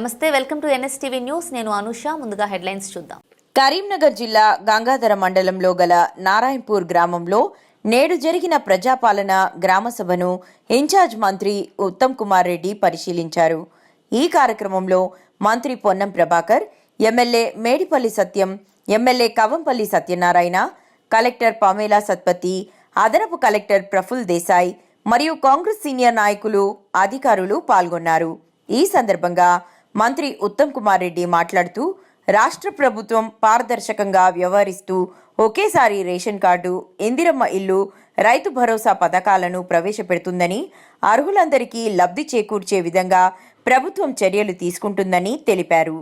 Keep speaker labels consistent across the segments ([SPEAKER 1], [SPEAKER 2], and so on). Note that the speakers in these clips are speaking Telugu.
[SPEAKER 1] నమస్తే వెల్కమ్ టు ఎన్ఎస్టీవీ న్యూస్. నేను అనుష ముందుగా హెడ్లైన్స్ చూద్దాం.
[SPEAKER 2] కరీంనగర్ జిల్లా గంగాధర మండలంలో గల నారాయణపూర్ గ్రామంలో నేడు జరిగిన ప్రజాపాలన గ్రామ సభను ఇన్ఛార్జ్ మంత్రి ఉత్తమ్ కుమార్ రెడ్డి పరిశీలించారు. ఈ కార్యక్రమంలో మంత్రి Ponnam Prabhakar MLA Medipalli Satyam MLA Kavampalli Satyanarayana collector Pamela Satpathy అదనపు కలెక్టర్ ప్రఫుల్ దేశాయ్ మరియు కాంగ్రెస్ సీనియర్ నాయకులు అధికారులు పాల్గొన్నారు. ఈ సందర్భంగా మంత్రి ఉత్తమ్ కుమార్ రెడ్డి మాట్లాడుతూ రాష్ట్ర ప్రభుత్వం పారదర్శకంగా వ్యవహరిస్తూ ఒకేసారి రేషన్ కార్డు ఇందిరమ్మ ఇల్లు రైతు భరోసా పథకాలను ప్రవేశపెడుతుందని అర్హులందరికీ లబ్ధి చేకూర్చే విధంగా ప్రభుత్వం చర్యలు తీసుకుంటుందని తెలిపారు.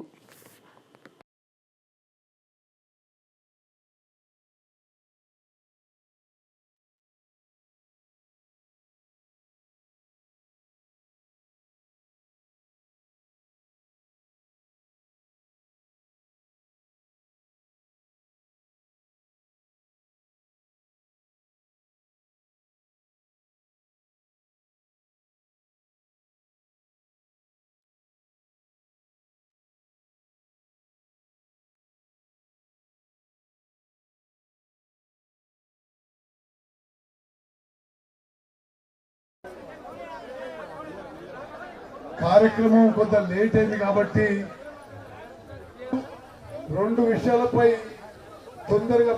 [SPEAKER 3] కార్యక్రమం కొంత లేట్ అయింది కాబట్టి రెండు విషయాలపై తొందరగా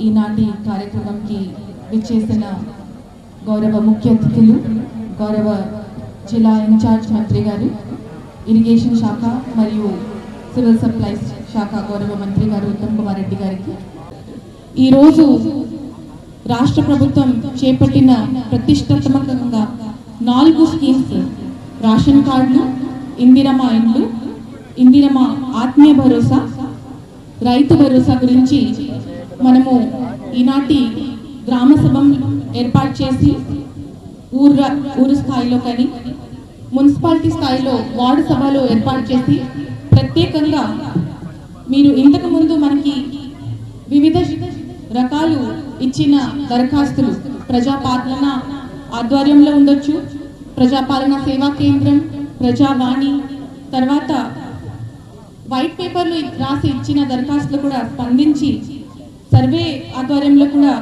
[SPEAKER 4] ఈనాటి కార్యక్రమంకి విచ్చేసిన గౌరవ ముఖ్య అతిథులు గౌరవ జిల్లా ఇన్ఛార్జ్ మంత్రి గారు ఇరిగేషన్ శాఖ మరియు సివిల్ సప్లైస్ శాఖ గౌరవ మంత్రి గారు ఉత్తమ్ కుమార్ రెడ్డి గారికి. ఈరోజు రాష్ట్ర ప్రభుత్వం చేపట్టిన ప్రతిష్టాత్మకంగా నాలుగు స్కీమ్స్ రేషన్ కార్డులు ఇందిరమ్మ ఇండ్లు ఇందిరమ్మ ఆత్మీయ భరోసా రైతు భరోసా గురించి మనము ఈనాటి గ్రామ సభ ఏర్పాటు చేసి ఊర ఊరు స్థాయిలో కానీ మున్సిపాలిటీ స్థాయిలో వార్డు సభలో ఏర్పాటు చేసి ప్రత్యేకంగా మీరు ఇంతకు ముందు మనకి వివిధ రకాలు ఇచ్చిన దరఖాస్తులు ప్రజాపాలన ఆధ్వర్యంలో ఉండొచ్చు. ప్రజాపాలన సేవా కేంద్రం ప్రజావాణి తర్వాత వైట్ పేపర్లు రాసి ఇచ్చిన దరఖాస్తులు కూడా స్పందించి సర్వే ఆధ్వర్యంలో కూడా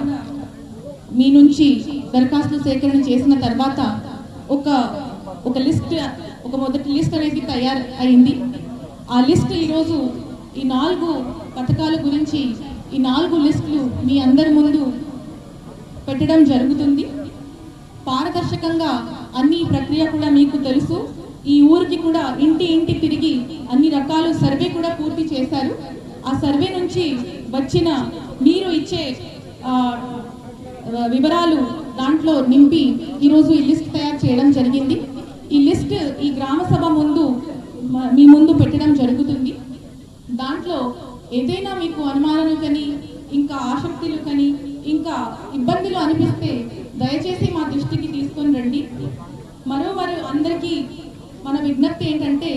[SPEAKER 4] మీ నుంచి దరఖాస్తులు సేకరణ చేసిన తర్వాత ఒక ఒక లిస్ట్ ఒక మొదటి లిస్ట్ అనేది తయారు అయింది. ఆ లిస్ట్ ఈరోజు ఈ నాలుగు పథకాల గురించి ఈ నాలుగు లిస్టులు మీ అందరి ముందు పెట్టడం జరుగుతుంది. పారదర్శకంగా అన్ని ప్రక్రియ కూడా మీకు తెలుసు. ఈ ఊరికి కూడా ఇంటి ఇంటి తిరిగి అన్ని రకాల సర్వే కూడా పూర్తి చేశారు. ఆ సర్వే నుంచి వచ్చిన మీరు ఇచ్చే వివరాలు దాంట్లో నింపి ఈరోజు ఈ లిస్ట్ తయారు చేయడం జరిగింది. ఈ లిస్ట్ ఈ గ్రామ సభ ముందు మీ ముందు పెట్టడం జరుగుతుంది. దాంట్లో ఏదైనా మీకు అనుమానాలు కానీ ఇంకా ఆసక్తులు కానీ ఇంకా ఇబ్బందులు అనిపిస్తే దయచేసి మా దృష్టికి తీసుకొని రండి. మరో మరో అందరికీ మన విజ్ఞప్తి ఏంటంటే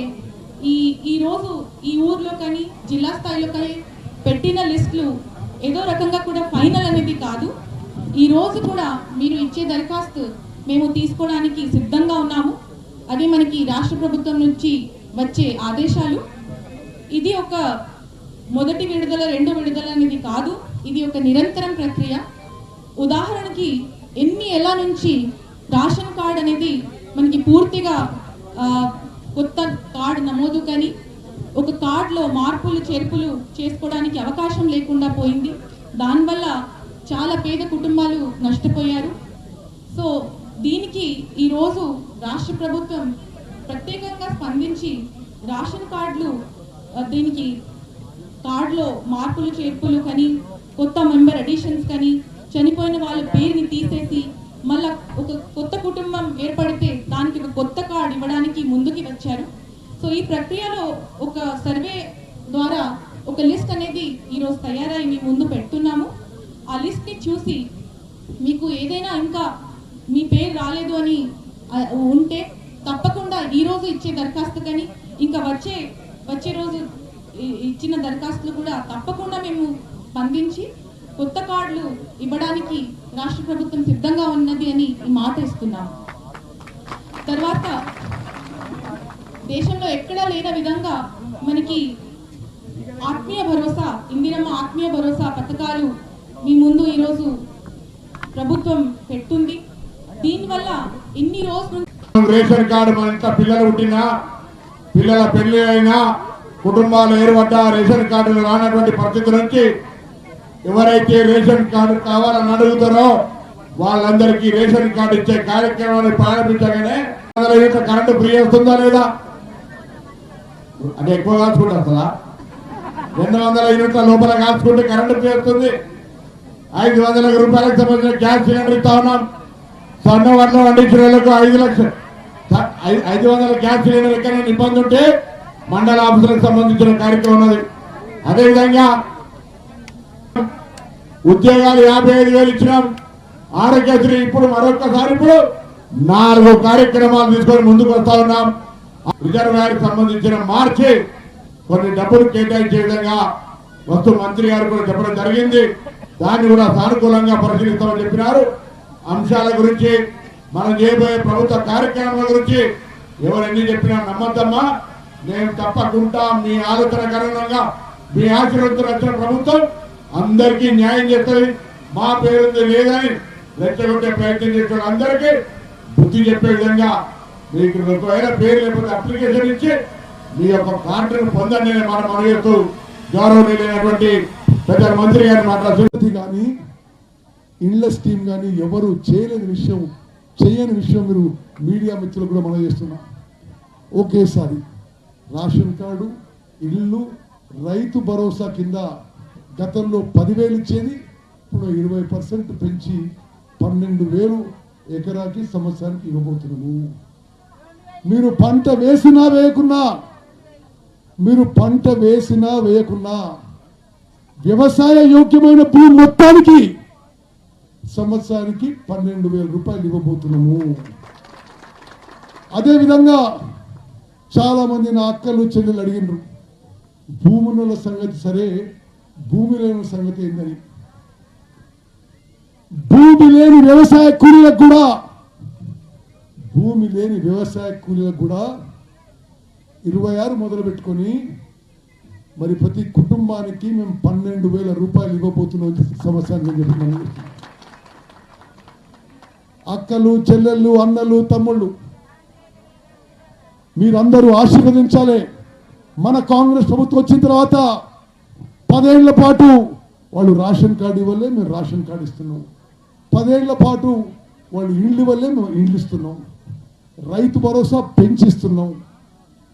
[SPEAKER 4] ఈ ఈరోజు ఈ ఊర్లో కానీ జిల్లా స్థాయిలో కానీ పెట్టిన లిస్టులు ఏదో రకంగా కూడా ఫైనల్ అనేది కాదు. ఈ రోజు కూడా మీరు ఇచ్చే దరఖాస్తు మేము తీసుకోవడానికి సిద్ధంగా ఉన్నాము. అది మనకి రాష్ట్ర ప్రభుత్వం నుంచి వచ్చే ఆదేశాలు. ఇది ఒక మొదటి విడుదల రెండు విడుదల అనేది కాదు. ఇది ఒక నిరంతరం ప్రక్రియ. ఉదాహరణకి ఎన్ని ఎలా నుంచి రేషన్ కార్డ్ అనేది మనకి పూర్తిగా కొత్త కార్డు నమోదు కానీ ఒక కార్డులో మార్పులు చేర్పులు చేసుకోవడానికి అవకాశం లేకుండా పోయింది. దానివల్ల చాలా పేద కుటుంబాలు నష్టపోయారు. సో దీనికి ఈరోజు రాష్ట్ర ప్రభుత్వం ప్రత్యేకంగా స్పందించి రేషన్ కార్డులు దీనికి కార్డులో మార్పులు చేర్పులు కానీ కొత్త మెంబర్ అడిషన్స్ కానీ చనిపోయిన వాళ్ళ పేరుని తీసేసి మళ్ళా ఒక కొత్త కుటుంబం ఏర్పడితే దానికి ఒక కొత్త కార్డు ఇవ్వడానికి ముందుకి వచ్చారు. సో ఈ ప్రక్రియలో ఒక సర్వే ద్వారా ఒక లిస్ట్ అనేది ఈరోజు తయారై మీ ముందు పెడుతున్నాము. ఆ లిస్ట్ని చూసి మీకు ఏదైనా ఇంకా మీ పేరు రాలేదు అని ఉంటే తప్పకుండా ఈరోజు ఇచ్చే దరఖాస్తు కానీ ఇంకా వచ్చే వచ్చే రోజు ఇచ్చిన దరఖాస్తులు కూడా తప్పకుండా మేము స్పందించి కొత్త కార్డులు ఇవ్వడానికి రాష్ట్ర ప్రభుత్వం సిద్ధంగా ఉన్నది అని ఈ మాట ఇస్తున్నాం. తర్వాత దేశంలో ఎక్కడా లేని విధంగా మనకి ఆత్మీయ భరోసా ఇందిరమ్మ ఆత్మీయ భరోసా పథకాలు మీ ముందు ఈరోజు ప్రభుత్వం పెట్టుంది. దీనివల్ల ఇన్ని రోజులు
[SPEAKER 5] రేషన్ కార్డు మన పిల్లలు పుట్టినా పిల్లల పెళ్ళి అయినా కుటుంబాలు ఏర్పడ్డా రేషన్ కార్డులు రానటువంటి పరిస్థితి నుంచి ఎవరైతే రేషన్ కార్డు కావాలని అడుగుతారో వాళ్ళందరికీ రేషన్ కార్డు ఇచ్చే కార్యక్రమాన్ని ప్రారంభించగానే వందల కరెంటు ఫ్రీ వస్తుందా లేదా? అంటే ఎక్కువ కాల్చుకుంటే వస్తుందా? రెండు వందల యూనిట్ల లోపల కాల్చుకుంటే కరెంటు ఫ్రీ వస్తుంది. ఐదు వందల రూపాయలకు సంబంధించిన గ్యాస్ సిలిండర్ ఇస్తా ఉన్నాం. సన్న వడ్ల పండించిన వాళ్ళకు ఐదు లక్షలు ఐదు వందల గ్యాస్ సిలిండర్ ఎక్కడైనా ఇబ్బంది ఉంటే మండల ఆఫీసులకు సంబంధించిన కార్యక్రమం ఉన్నది. అదేవిధంగా ఉద్యోగాలు యాభై ఐదు వేలు ఇచ్చినాం. ఆరోగ్యశ్రీ ఇప్పుడు మరొకసారి ఇప్పుడు నాలుగు కార్యక్రమాలు తీసుకొని ముందుకు వస్తా ఉన్నాం. రిజర్వాయర్కి సంబంధించిన మార్చి కొన్ని డబ్బులు కేటాయించే విధంగా వస్తు మంత్రి గారు కూడా చెప్పడం జరిగింది. దాన్ని కూడా సానుకూలంగా పరిశీలిస్తామని చెప్పినారు. అంశాల గురించి మనం చేయబోయే ప్రభుత్వ కార్యక్రమాల గురించి ఎవరన్నీ చెప్పినా నమ్మద్దమ్మా. మేము తప్పకుండా మీ ఆలోచన కారణంగా మీ ఆశీర్వదించిన వచ్చిన ప్రభుత్వం అందరికీ న్యాయం చేస్తుంది. మా పేరుంది లేదని రెచ్చగొట్టే ప్రయత్నం చేసిన అందరికీ బుద్ధి చెప్పే విధంగా మీకు ఒకవేళ పేరు లేకపోతే అప్లికేషన్ ఇచ్చి మీ యొక్క కార్డును పొందండి అనే మనం చేస్తూ గౌరవనీయులైనటువంటి పెద్ద మంత్రి గారిని మాట్లాడుతూ
[SPEAKER 3] కానీ ఇండ్ల స్కీమ్ కానీ ఎవరు చేయలేని విషయం చేయని విషయం మీరు మీడియా మిత్రులు కూడా మనం చేస్తున్నా. ఒకేసారి రేషన్ కార్డు ఇల్లు రైతు భరోసా కింద గతంలో పదివేలు ఇచ్చేది ఇప్పుడు ఇరవై పర్సెంట్ పెంచి పన్నెండు వేలు ఎకరాకి సంవత్సరానికి ఇవ్వబోతున్నాము. మీరు పంట వేసినా వేయకున్నా మీరు పంట వేసినా వేయకున్నా వ్యవసాయ యోగ్యమైన భూమి మొత్తానికి సంవత్సరానికి పన్నెండు వేల రూపాయలు ఇవ్వబోతున్నాము. అదేవిధంగా చాలామంది నా అక్కలు చెల్లెలు అడిగినారు భూముల సంగతి సరే భూమి లేని సంగతి ఏందని? భూమి లేని వ్యవసాయ కూలీలకు కూడా భూమి లేని వ్యవసాయ కూలీలకు కూడా ఇరవై ఆరు మొదలు పెట్టుకొని మరి ప్రతి కుటుంబానికి మేము పన్నెండు వేల రూపాయలు ఇవ్వబోతున్నాం ఈ సంవత్సరానికి అక్కలు చెల్లెళ్ళు అన్నలు తమ్ముళ్ళు మీరందరూ ఆశీర్వదించాలి. మన కాంగ్రెస్ ప్రభుత్వం వచ్చిన తర్వాత పదేళ్ళ పాటు వాళ్ళు రేషన్ కార్డు ఇవ్వలే మేము రేషన్ కార్డు ఇస్తున్నాం. పదేళ్ళ పాటు వాళ్ళు ఇండ్లు ఇవ్వలే మేము ఇండ్లు ఇస్తున్నాం. రైతు భరోసా పెంచిస్తున్నాం.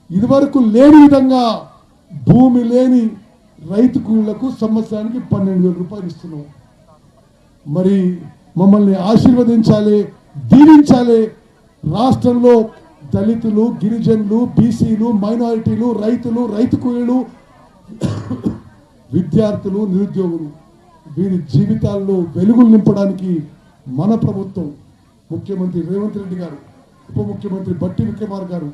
[SPEAKER 3] ఇదివరకు లేని విధంగా భూమి లేని రైతు కూళ్ళకు సంవత్సరానికి పన్నెండు వేల రూపాయలు ఇస్తున్నాం. మరి మమ్మల్ని ఆశీర్వదించాలి దీవించాలి. రాష్ట్రంలో దళితులు గిరిజనులు బీసీలు మైనారిటీలు రైతులు రైతు కూలీలు విద్యార్థులు నిరుద్యోగులు వీరి జీవితాల్లో వెలుగులు నింపడానికి మన ప్రభుత్వం ముఖ్యమంత్రి రేవంత్ రెడ్డి గారు ఉప ముఖ్యమంత్రి బట్టి విక్రమార్ గారు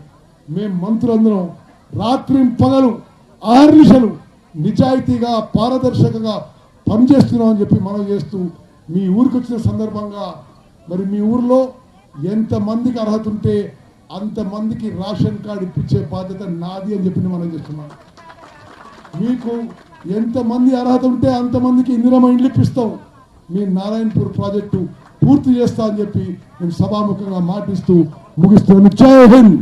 [SPEAKER 3] మేము మంత్రులందరం రాత్రి పగలు ఆహర్నిశలు నిజాయితీగా పారదర్శకంగా పనిచేస్తున్నామని చెప్పి మనం చేస్తూ మీ ఊరికి వచ్చిన సందర్భంగా మరి మీ ఊర్లో ఎంతమందికి అర్హత ఉంటే అంతమందికి రేషన్ కార్డు ఇప్పించే బాధ్యత నాది అని చెప్పి మనం చేస్తున్నాం. మీకు ఎంతమంది అర్హత ఉంటే అంతమందికి ఇందిరమ్మ ఇండ్లు ఇప్పిస్తాం. మీ నారాయణపూర్ ప్రాజెక్టు పూర్తి చేస్తా అని చెప్పి నేను సభాముఖంగా మాటిస్తూ ముగిస్తున్నాను. జై హింద్!